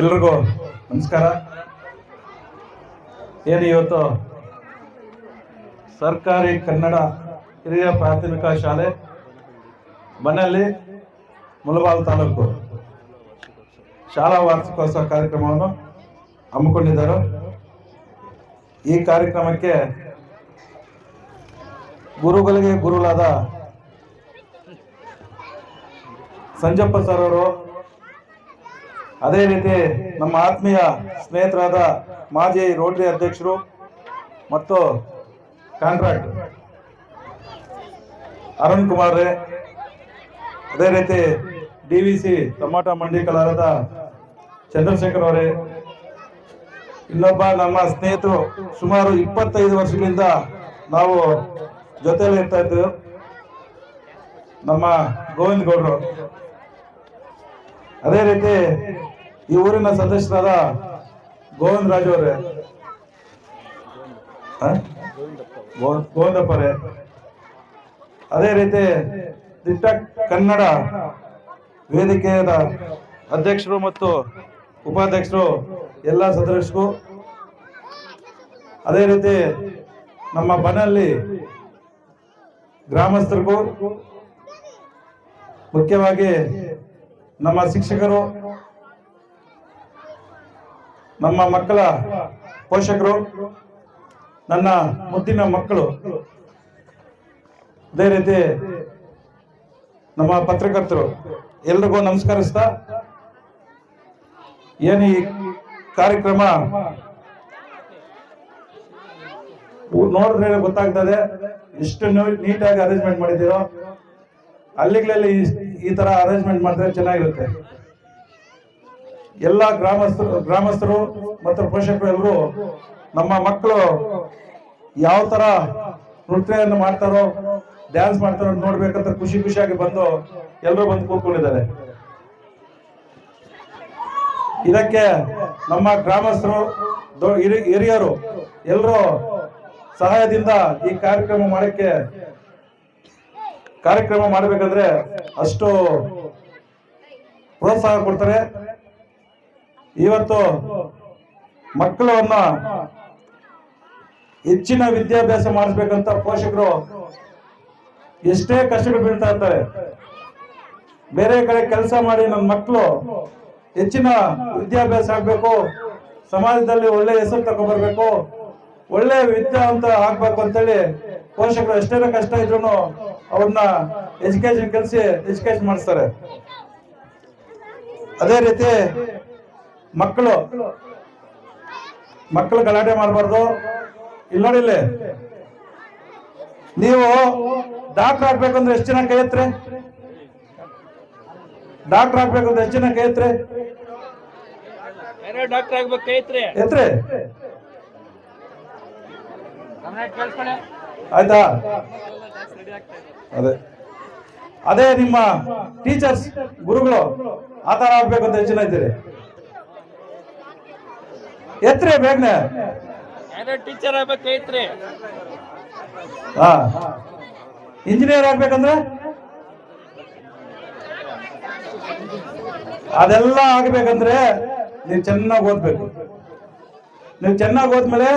ಎಲ್ರಿಗೂ ನಮಸ್ಕಾರ. ಏನು ಇವತ್ತು? ಸರ್ಕಾರಿ ಕನ್ನಡ ಹಿರಿಯ ಪ್ರಾಥಮಿಕ ಶಾಲೆ, ಮನೆಯಲ್ಲಿ ಮುಲಬಾಲ್ ತಾಲೂಕು. ಶಾಲಾ ವಾರ್ಷಿಕೋತ್ಸವ ಕಾರ್ಯಕ್ರಮವನ್ನು ಹಮ್ಮಿಕೊಂಡಿದ್ದರು. ಈ ಕಾರ್ಯಕ್ರಮಕ್ಕೆ ಗುರುಗಳಿಗೆ ಗುರುಗಳಾದ ಸಂಜಪ್ಪ ಸರ್ ಅವರು ಅದೇ ರೀತಿ ನಮ್ಮ ಆತ್ಮೀಯ ಸ್ನೇಹಿತರಾದ ಮಾಜಿ ರೋಟರಿ ಅಧ್ಯಕ್ಷರು ಮತ್ತು ಕಾಂಟ್ರಾಕ್ಟ್ ಅರುಣ್ ಕುಮಾರ್ ಅದೇ ರೀತಿ ಡಿ ವಿ ಸಿ ಟೊಮಾಟೊ ಮಂಡಿ ಕಲಾರದ ಚಂದ್ರಶೇಖರ್ ಅವರೇ ಇನ್ನೊಬ್ಬ ನಮ್ಮ ಸ್ನೇಹಿತರು ಸುಮಾರು ಇಪ್ಪತ್ತೈದು ವರ್ಷಗಳಿಂದ ನಾವು ಜೊತೆಯಲ್ಲಿ ಇರ್ತಾ ಇದ್ದೇವೆ ನಮ್ಮ ಗೋವಿಂದ ಗೌಡ್ರು. ಅದೇ ರೀತಿ ಈ ಊರಿನ ಸದಸ್ಯರಾದ ಗೋವಿಂದ ರಾಜು ಅವರೇ. ಗೋವಿಂದಪ್ಪರೇ ಅದೇ ರೀತಿ ದಿಟ್ಟ ಕನ್ನಡ ವೇದಿಕೆಯ ಅಧ್ಯಕ್ಷರು ಮತ್ತು ಉಪಾಧ್ಯಕ್ಷರು ಎಲ್ಲ ಸದಸ್ಯರು. ಅದೇ ರೀತಿ ನಮ್ಮ ಬನಲ್ಲಿ ಗ್ರಾಮಸ್ಥರಿಗೂ ಮುಖ್ಯವಾಗಿ ನಮ್ಮ ಶಿಕ್ಷಕರು ನಮ್ಮ ಮಕ್ಕಳ ಪೋಷಕರು, ನನ್ನ ಮುದ್ದಿನ ಮಕ್ಕಳು. ಅದೇ ರೀತಿ ನಮ್ಮ ಪತ್ರಕರ್ತರು ಎಲ್ರಿಗೂ ನಮಸ್ಕರಿಸ್ತಾ, ಏನು ಈ ಕಾರ್ಯಕ್ರಮ? ನೋಡಿದ್ರೆ ಗೊತ್ತಾಗ್ತದೆ, ಎಷ್ಟು ನೀಟಾಗಿ ಅರೇಂಜ್ಮೆಂಟ್ ಮಾಡಿದ್ದೀರೋ ಅಲ್ಲಿಗಳಲ್ಲಿ ಈ ತರ ಅರೇಂಜ್ಮೆಂಟ್ ಮಾಡಿದ್ರೆ ಚೆನ್ನಾಗಿರುತ್ತೆ. ಎಲ್ಲ ಗ್ರಾಮಸ್ಥರು ಗ್ರಾಮಸ್ಥರು ಮತ್ತು ಪೋಷಕರು ಎಲ್ಲರೂ ನಮ್ಮ ಮಕ್ಕಳು ಯಾವ ಥರ ನೃತ್ಯವನ್ನು ಮಾಡ್ತಾರೋ ಡ್ಯಾನ್ಸ್ ಮಾಡ್ತಾರೋ ನೋಡ್ಬೇಕಂತ ಖುಷಿ ಖುಷಿಯಾಗಿ ಬಂದು ಎಲ್ಲರೂ ಬಂದು ಕೂತ್ಕೊಂಡಿದ್ದಾರೆ. ಇದಕ್ಕೆ ನಮ್ಮ ಗ್ರಾಮಸ್ಥರು ಹಿರಿಯರು ಎಲ್ಲರೂ ಸಹಾಯದಿಂದ ಈ ಕಾರ್ಯಕ್ರಮ ಮಾಡಕ್ಕೆ ಕಾರ್ಯಕ್ರಮ ಮಾಡಬೇಕಂದ್ರೆ ಅಷ್ಟು ಪ್ರೋತ್ಸಾಹ ಕೊಡ್ತಾರೆ. ಇವತ್ತು ಮಕ್ಕಳನ್ನ ಹೆಚ್ಚಿನ ವಿದ್ಯಾಭ್ಯಾಸ ಮಾಡಿಸ್ಬೇಕಂತ ಪೋಷಕರು ಎಷ್ಟೇ ಕಷ್ಟಗಳು ಬೀಳ್ತಾ ಇರ್ತಾರೆ. ಬೇರೆ ಕಡೆ ಕೆಲಸ ಮಾಡಿ ನನ್ನ ಮಕ್ಕಳು ಹೆಚ್ಚಿನ ವಿದ್ಯಾಭ್ಯಾಸ ಆಗ್ಬೇಕು, ಸಮಾಜದಲ್ಲಿ ಒಳ್ಳೆ ಹೆಸರು ತಗೊಂಡ್ಬರ್ಬೇಕು, ಒಳ್ಳೆ ವಿದ್ಯಾವಂತ ಆಗ್ಬೇಕು ಅಂತೇಳಿ ಪೋಷಕರು ಎಷ್ಟೇ ಕಷ್ಟ ಇದ್ರು ಅವ್ರನ್ನ ಎಜುಕೇಶನ್ ಕಲಿಸಿ ಎಜುಕೇಶನ್ ಮಾಡಿಸ್ತಾರೆ. ಅದೇ ರೀತಿ ಮಕ್ಕಳು. ಮಕ್ಕಳು ಗಲಾಟೆ ಮಾಡಬಾರ್ದು. ಇಲ್ಲ ನೋಡಿ ಇಲ್ಲಿ. ನೀವು ಡಾಕ್ಟರ್ ಆಗ್ಬೇಕಂದ್ರೆ ಎಷ್ಟು ಜನ ಕೈ ಎತ್ರೆ ಡಾಕ್ಟರ್ ಆಗ್ಬೇಕಂದ್ರೆ ಎಷ್ಟು ಜನ ಕೈ ಎತ್ರೆ ಡಾಕ್ಟರ್ ಎತ್ರೆ ಆಯ್ತಾ? ಅದೇ. ಅದೇ ನಿಮ್ಮ ಟೀಚರ್ಸ್ ಗುರುಗಳು ಆ ಥರ ಆಗ್ಬೇಕು ಅಂತ ಎಷ್ಟು ಜನ ಇದ್ದೀರಿ? ಎತ್ರೆ ಬೇಗನೆ. ಟೀಚರ್ ಆಗ್ಬೇಕೈತ್ರಿ ಹಾ. ಇಂಜಿನಿಯರ್ ಆಗ್ಬೇಕಂದ್ರೆ? ಅದೆಲ್ಲ ಆಗ್ಬೇಕಂದ್ರೆ ನೀವು ಚೆನ್ನಾಗಿ ಓದ್ಬೇಕು. ನೀವು ಚೆನ್ನಾಗಿ ಓದ್ಮೇಲೆ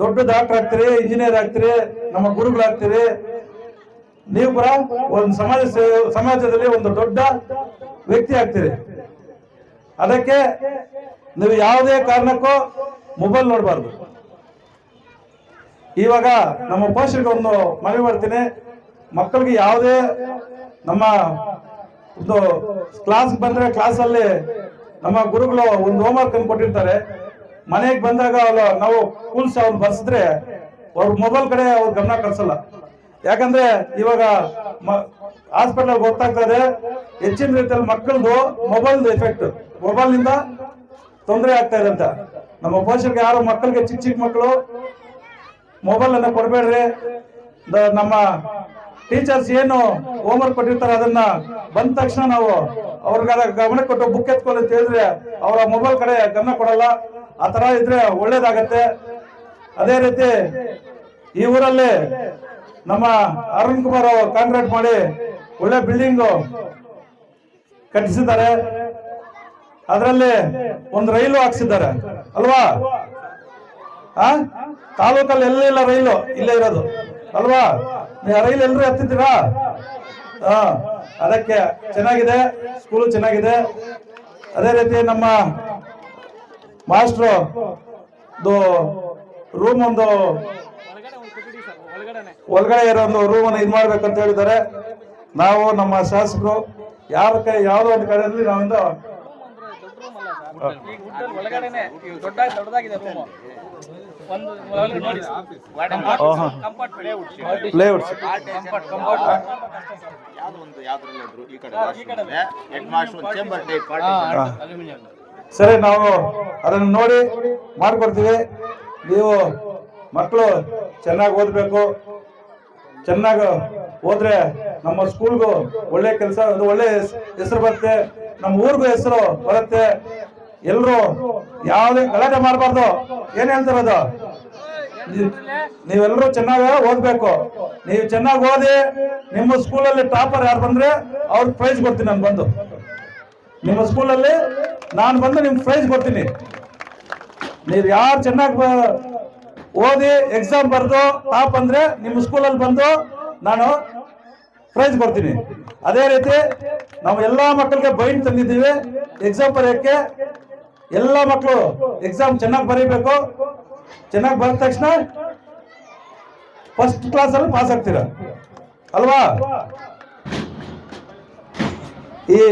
ದೊಡ್ಡ ಡಾಕ್ಟರ್ ಆಗ್ತೀರಿ ಇಂಜಿನಿಯರ್ ಆಗ್ತೀರಿ ನಮ್ಮ ಗುರುಗಳಾಗ್ತೀರಿ. ನೀವು ಕೂಡ ಒಂದು ಸಮಾಜ ಸಮಾಜದಲ್ಲಿ ಒಂದು ದೊಡ್ಡ ವ್ಯಕ್ತಿ ಆಗ್ತೀರಿ. ಅದಕ್ಕೆ ನೀವು ಯಾವುದೇ ಕಾರಣಕ್ಕೂ ಮೊಬೈಲ್ ನೋಡಬಾರ್ದು. ಇವಾಗ ನಮ್ಮ ಪೋಷಕರಿಗೆ ಒಂದು ಮನವಿ ಮಾಡ್ತೀನಿ. ಮಕ್ಕಳಿಗೆ ಯಾವುದೇ ನಮ್ಮ ಒಂದು ಕ್ಲಾಸ್ ಬಂದ್ರೆ ಕ್ಲಾಸ್ ಅಲ್ಲಿ ನಮ್ಮ ಗುರುಗಳು ಒಂದು ಹೋಮ್ವರ್ಕ್ ಅನ್ನು ಕೊಟ್ಟಿರ್ತಾರೆ. ಮನೆಗೆ ಬಂದಾಗ ನಾವು ಕೂಲ್ಸ್ ಅವ್ರು ಬರ್ಸಿದ್ರೆ ಅವ್ರ ಮೊಬೈಲ್ ಕಡೆ ಅವ್ರು ಗಮನ ಕಳ್ಸಲ್ಲ. ಯಾಕಂದ್ರೆ ಇವಾಗ ಹಾಸ್ಪಿಟಲ್ ಗೊತ್ತಾಗ್ತದೆ ಹೆಚ್ಚಿನ ರೀತಿಯಲ್ಲಿ ಮಕ್ಕಳದು ಮೊಬೈಲ್ ಎಫೆಕ್ಟ್ ಮೊಬೈಲ್ನಿಂದ ತೊಂದರೆ ಆಗ್ತಾ ಇದೆ ಅಂತ. ನಮ್ಮ ಪೋಷಕರಿಗೆ ಯಾರೋ ಮಕ್ಕಳಿಗೆ ಚಿಕ್ಕ ಚಿಕ್ಕ ಮಕ್ಕಳು ಮೊಬೈಲ್ ಅನ್ನ ಕೊಡಬೇಡ್ರಿ. ನಮ್ಮ ಟೀಚರ್ಸ್ ಏನು ಹೋಮ್ವರ್ಕ್ ಕೊಟ್ಟಿರ್ತಾರೆ ಅದನ್ನ ಬಂದ ತಕ್ಷಣ ನಾವು ಅವ್ರಿಗೆ ಗಮನ ಕೊಟ್ಟು ಬುಕ್ ಎತ್ಕೊಂಡು ಹೇಳಿದ್ರೆ ಅವರ ಮೊಬೈಲ್ ಕಡೆ ಗಮನ ಕೊಡಲ್ಲ. ಆ ತರ ಇದ್ರೆ ಒಳ್ಳೇದಾಗತ್ತೆ. ಅದೇ ರೀತಿ ಈ ಊರಲ್ಲಿ ನಮ್ಮ ಅರುಣ್ ಕುಮಾರ್ ಕಾಂಕ್ರೀಟ್ ಮಾಡಿ ಒಳ್ಳೆ ಬಿಲ್ಡಿಂಗ್ ಕಟ್ಟಿಸಿದ್ದಾರೆ. ಅದರಲ್ಲಿ ಒಂದು ರೈಲು ಹಾಕ್ಸಿದ್ದಾರೆ. ಅಲ್ವಾ? ಆ? ತಾಲೂಕಲ್ಲಿ ಎಲ್ಲಿಲ್ಲ ರೈಲು, ಇಲ್ಲೇ ಇರೋದು. ಅಲ್ವಾ? ರೈಲು ಎಲ್ಲರೂ ಹತ್ತಿದ್ದೀರಾ ಹಾ ಅದಕ್ಕೆ ಚೆನ್ನಾಗಿದೆ, ಸ್ಕೂಲು ಚೆನ್ನಾಗಿದೆ. ಅದೇ ರೀತಿ ನಮ್ಮ ಮಾಸ್ಟ್ರು ರೂಮ್ ಒಂದು ಒಳಗಡೆ ಇರೋ ಒಂದು ರೂಮ್ ಅನ್ನು ಇದು ಮಾಡ್ಬೇಕಂತ ಹೇಳಿದ್ದಾರೆ. ನಾವು ನಮ್ಮ ಶಾಸಕರು, ಯಾರ ಕೈ, ಯಾವ್ದೋ ಒಂದು ಕಡೆಯಲ್ಲಿ ನಾವಿಂದ ಪ್ಲೇವುಡ್ಸ್ ಸರಿ ನಾವು ಅದನ್ನು ನೋಡಿ ಮಾಡ್ಕೊಡ್ತೀವಿ. ನೀವು ಮಕ್ಕಳು ಚೆನ್ನಾಗಿ ಓದಬೇಕು. ಚೆನ್ನಾಗಿ ಹೋದ್ರೆ ನಮ್ಮ ಸ್ಕೂಲ್ಗೂ ಒಳ್ಳೆ ಕೆಲಸ ಒಂದು ಒಳ್ಳೆ ಹೆಸರು ಬರುತ್ತೆ. ನಮ್ಮ ಊರಿಗೂ ಹೆಸರು ಬರುತ್ತೆ. ಎಲ್ಲರೂ ಯಾವುದೇ ಗಲಾಟೆ ಮಾಡಬಾರ್ದು. ಏನ್ ಹೇಳ್ತಿರೋದು? ನೀವ್- ನೀವೆಲ್ಲರೂ ಚೆನ್ನಾಗ ಓದ್ಬೇಕು. ನೀವು ಚೆನ್ನಾಗಿ ಓದಿ, ನಿಮ್ಮ ಸ್ಕೂಲಲ್ಲಿ ಟಾಪರ್ ಯಾರು ಬಂದ್ರೆ ಅವ್ರಿಗೆ ಪ್ರೈಸ್ ಕೊಡ್ತೀನಿ ನಾನು ಬಂದು. ನಿಮ್ಮ ಸ್ಕೂಲಲ್ಲಿ ನಾನು ಬಂದು ನಿಮ್ಗೆ ಪ್ರೈಸ್ ಕೊಡ್ತೀನಿ. ನೀವು ಯಾರು ಚೆನ್ನಾಗಿ ಓದಿ ಎಕ್ಸಾಮ್ ಬರೆದು ಟಾಪ್ ಅಂದ್ರೆ ನಿಮ್ಮ ಸ್ಕೂಲಲ್ಲಿ ಬಂದು ನಾನು ಪ್ರೈಸ್ ಕೊಡ್ತೀನಿ. ಅದೇ ರೀತಿ ನಾವು ಎಲ್ಲ ಮಕ್ಕಳಿಗೆ ಬೈಂಡ್ ತಂದಿದ್ದೀವಿ. ಎಕ್ಸಾಮ್ ಬರೆಯೋಕ್ಕೆ ಎಲ್ಲ ಮಕ್ಕಳು ಎಕ್ಸಾಮ್ ಚೆನ್ನಾಗಿ ಬರೀಬೇಕು. ಚೆನ್ನಾಗಿ ಬರೆದ ತಕ್ಷಣ ಫಸ್ಟ್ ಕ್ಲಾಸಲ್ಲಿ ಪಾಸ್ ಆಗ್ತೀರಾ? ಅಲ್ವಾ? ಈ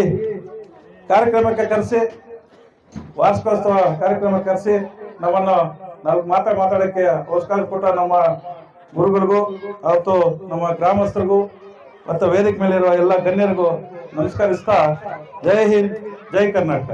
ಕಾರ್ಯಕ್ರಮಕ್ಕೆ ಕರೆಸಿ, ವಾರ್ಷಿಕೋತ್ಸವ ಕಾರ್ಯಕ್ರಮ ಕರೆಸಿ ನಮ್ಮನ್ನು ನಾಲ್ಕು ಮಾತಾಡ ಮಾತಾಡೋಕ್ಕೆ ಅವಕಾಶ ಕೊಟ್ಟ ನಮ್ಮ ಗುರುಗಳಿಗೂ, ಅವತ್ತು ನಮ್ಮ ಗ್ರಾಮಸ್ಥರಿಗೂ ಮತ್ತು ವೇದಿಕೆ ಮೇಲಿರುವ ಎಲ್ಲ ಗಣ್ಯರಿಗೂ ನಮಸ್ಕರಿಸ್ತಾ ಜೈ ಹಿಂದ್ ಜೈ ಕರ್ನಾಟಕ.